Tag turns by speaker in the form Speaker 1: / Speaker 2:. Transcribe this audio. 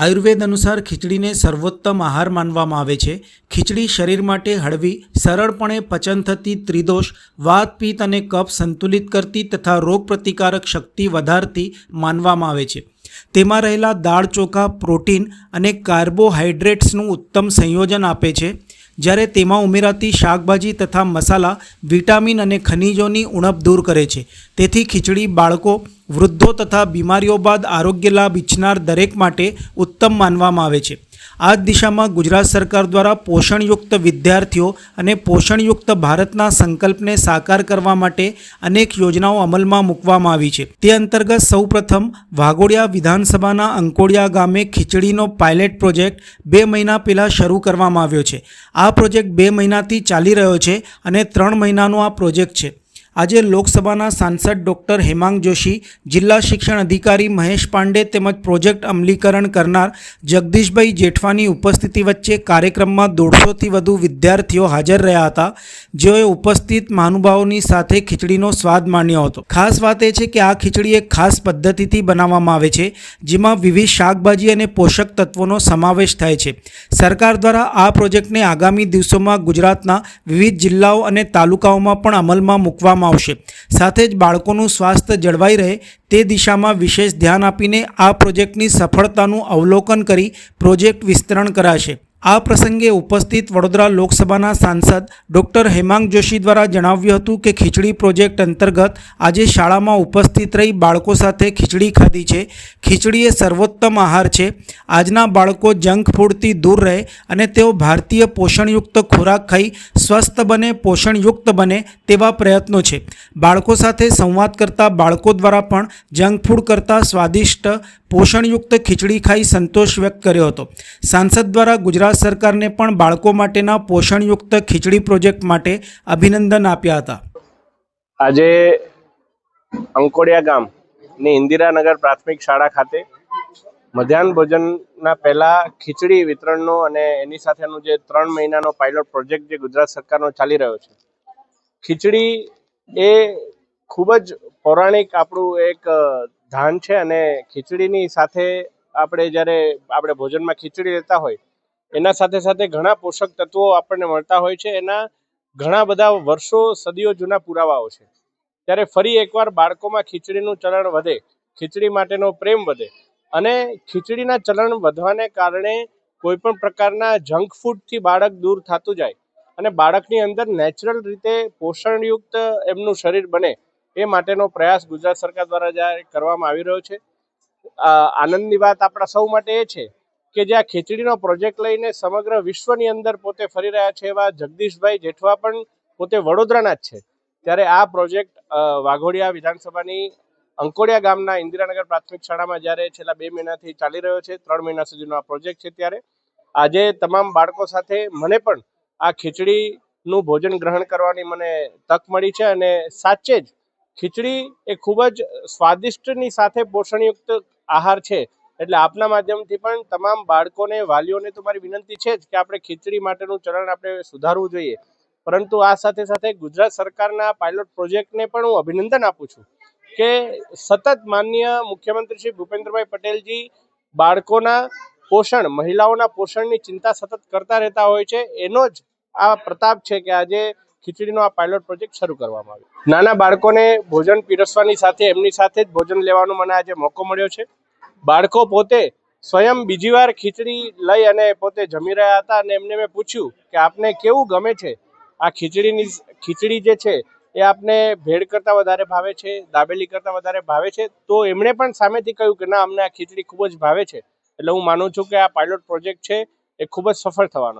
Speaker 1: આયુર્વેદ અનુસાર ખીચડીને સર્વોત્તમ આહાર માનવામાં આવે છે. ખીચડી શરીર માટે હળવી, સરળપણે પચન થતી ત્રિદોષ, વાત, પિત્ત અને કફ સંતુલિત કરતી તથા રોગપ્રતિકારક શક્તિ વધારતી માનવામાં આવે છે. તેમાં રહેલા દાળ ચોખા, પ્રોટીન અને કાર્બોહાઈડ્રેટ્સનું ઉત્તમ સંયોજન આપે છે. જ્યારે તેમાં ઉમેરાતી શાકભાજી તથા મસાલા, વિટામિન અને ખનિજોની ઉણપ દૂર કરે છે. તેથી ખીચડી બાળકો, વૃદ્ધો તથા બીમારીઓ બાદ આરોગ્ય લાભ ઇચ્છનાર દરેક માટે ઉત્તમ માનવામાં આવે છે. આ દિશામાં ગુજરાત સરકાર દ્વારા પોષણયુક્ત વિદ્યાર્થીઓ અને પોષણયુક્ત ભારતના સંકલ્પને સાકાર કરવા માટે અનેક યોજનાઓ અમલમાં મૂકવામાં આવી છે. તે અંતર્ગત સૌપ્રથમ વાઘોડિયા વિધાનસભાના અંકોડિયા ગામે ખીચડીનો પાયલેટ પ્રોજેક્ટ બે મહિના પહેલાં શરૂ કરવામાં આવ્યો છે. આ પ્રોજેક્ટ બે મહિનાથી ચાલી રહ્યો છે અને ત્રણ મહિનાનો આ પ્રોજેક્ટ છે. આજે લોકસભાના સાંસદ ડૉક્ટર હેમાંગ જોશી, જિલ્લા શિક્ષણ અધિકારી મહેશ પાંડે તેમજ પ્રોજેક્ટ અમલીકરણ કરનાર જગદીશભાઈ જેઠવાની ઉપસ્થિતિ વચ્ચે કાર્યક્રમમાં દોઢસોથી વધુ વિદ્યાર્થીઓ હાજર રહ્યા હતા, જેઓએ ઉપસ્થિત મહાનુભાવોની સાથે ખીચડીનો સ્વાદ માણ્યો હતો. ખાસ વાત એ છે કે આ ખીચડી એક ખાસ પદ્ધતિથી બનાવવામાં આવે છે, જેમાં વિવિધ શાકભાજી અને પોષક તત્વોનો સમાવેશ થાય છે. સરકાર દ્વારા આ પ્રોજેક્ટને આગામી દિવસોમાં ગુજરાતના વિવિધ જિલ્લાઓ અને તાલુકાઓમાં પણ અમલમાં મૂકવામાં આવશે. સાથે જ બાળકોનું સ્વાસ્થ્ય જળવાઈ રહે તે દિશામાં વિશેષ ધ્યાન આપીને આ પ્રોજેક્ટની સફળતાનું અવલોકન કરી પ્રોજેક્ટ વિસ્તરણ કરાશે. આ પ્રસંગે ઉપસ્થિત વડોદરા લોકસભાના સાંસદ ડૉક્ટર હેમાંગ જોશી દ્વારા જણાવ્યું હતું કે ખીચડી પ્રોજેક્ટ અંતર્ગત આજે શાળામાં ઉપસ્થિત રહી બાળકો સાથે ખીચડી ખાધી છે. ખીચડી એ સર્વોત્તમ આહાર છે. આજના બાળકો જંક ફૂડથી દૂર રહે અને તેઓ ભારતીય પોષણયુક્ત ખોરાક ખાઈ સ્વસ્થ બને, પોષણયુક્ત બને તેવા પ્રયત્નો છે. બાળકો સાથે સંવાદ કરતા બાળકો દ્વારા પણ જંક ફૂડ કરતાં સ્વાદિષ્ટ, પોષણયુક્ત ખીચડી ખાઈ સંતોષ વ્યક્ત કર્યો હતો. સાંસદ દ્વારા ગુજરાત સરકારને પણ બાળકો માટેના પોષણયુક્ત ખીચડી પ્રોજેક્ટ માટે અભિનંદન આપ્યા હતા.
Speaker 2: આજે અંકોડિયા ગામ ને ઇન્દિરાનગર પ્રાથમિક શાળા ખાતે મધ્યાહન ભોજનના પહેલા ખીચડી વિતરણનો અને એની સાથેનું જે ત્રણ મહિનાનો પાયલોટ પ્રોજેક્ટ જે ગુજરાત સરકારનો ચાલી રહ્યો છે. ખીચડી એ ખૂબ જ પૌરાણિક આપણું એક ધાન છે અને ખીચડીની સાથે આપણે જ્યારે આપણે ભોજનમાં ખીચડી લેતા હોય એના સાથે સાથે ઘણા પોષક તત્વો આપણને મળતા હોય છે. એના ઘણા બધા વર્ષો સદીઓ જૂના પુરાવાઓ છે. ત્યારે ફરી એકવાર બાળકોમાં ખીચડીનું ચલણ વધે, ખીચડી માટેનો પ્રેમ વધે અને ખીચડીના ચલણ વધવાને કારણે કોઈ પણ પ્રકારના જંક ફૂડથી બાળક દૂર થતું જાય અને બાળકની અંદર નેચરલ રીતે પોષણયુક્ત એમનું શરીર બને એ માટેનો પ્રયાસ ગુજરાત સરકાર દ્વારા જ્યારે કરવામાં આવી રહ્યો છે. આનંદની વાત આપણા સૌ માટે એ છે કે જે આ ખીચડીનો પ્રોજેક્ટ લઈને સમગ્ર વિશ્વની અંદર પોતે ફરી રહ્યા છે એવા જગદીશભાઈ જેઠવા પણ પોતે વડોદરાના જ છે. ત્યારે આ પ્રોજેક્ટ વાઘોડિયા વિધાનસભાની અંકોડિયા ગામના ઇન્દિરાનગર પ્રાથમિક શાળામાં જ્યારે છેલ્લા બે મહિનાથી ચાલી રહ્યો છે, ત્રણ મહિના સુધીનો આ પ્રોજેક્ટ છે ત્યારે. આજે તમામ બાળકો સાથે મને પણ આ ખીચડીનું ભોજન ગ્રહણ કરવાની મને તક મળી છે અને સાચે જ ખીચડી એ ખૂબ જ સ્વાદિષ્ટની સાથે પોષણયુક્ત આહાર છે. એટલે આપના માધ્યમથી પણ તમામ બાળકોને, વાલીઓને તો મારી વિનંતી છે જ કે આપણે ખીચડી માટેનું ચલણ આપણે સુધારવું જોઈએ. પરંતુ આ સાથે સાથે ગુજરાત સરકારના પાયલોટ પ્રોજેક્ટને પણ હું અભિનંદન આપું છું કે સતત માનનીય મુખ્યમંત્રી શ્રી ભૂપેન્દ્રભાઈ પટેલજી બાળકોના પોષણ, મહિલાઓના પોષણની ચિંતા સતત કરતા રહેતા હોય છે. એનો જ આ પ્રતાપ છે કે આજે ખીચડીનો આ પાયલોટ પ્રોજેક્ટ શરૂ કરવામાં આવ્યો. નાના બાળકોને ભોજન પીરસવાની સાથે, એમની સાથે જ ભોજન લેવાનો મને આજે મોકો મળ્યો છે. બાળકો પોતે સ્વયં બીજી વાર ખીચડી લઈ અને પોતે જમી રહ્યા હતા અને એમને મેં પૂછ્યું કે આપને કેવું ગમે છે? આ ખીચડીની ખીચડી જે છે એ આપને ભેળ કરતાં વધારે ભાવે છે, દાબેલી કરતાં વધારે ભાવે છે? તો એમણે પણ સામેથી કહ્યું કે ના, અમને આ ખીચડી ખૂબ જ ભાવે છે. એટલે હું માનું છું કે આ પાયલોટ પ્રોજેક્ટ છે, એ ખૂબ જ સફળ થવાનો છે.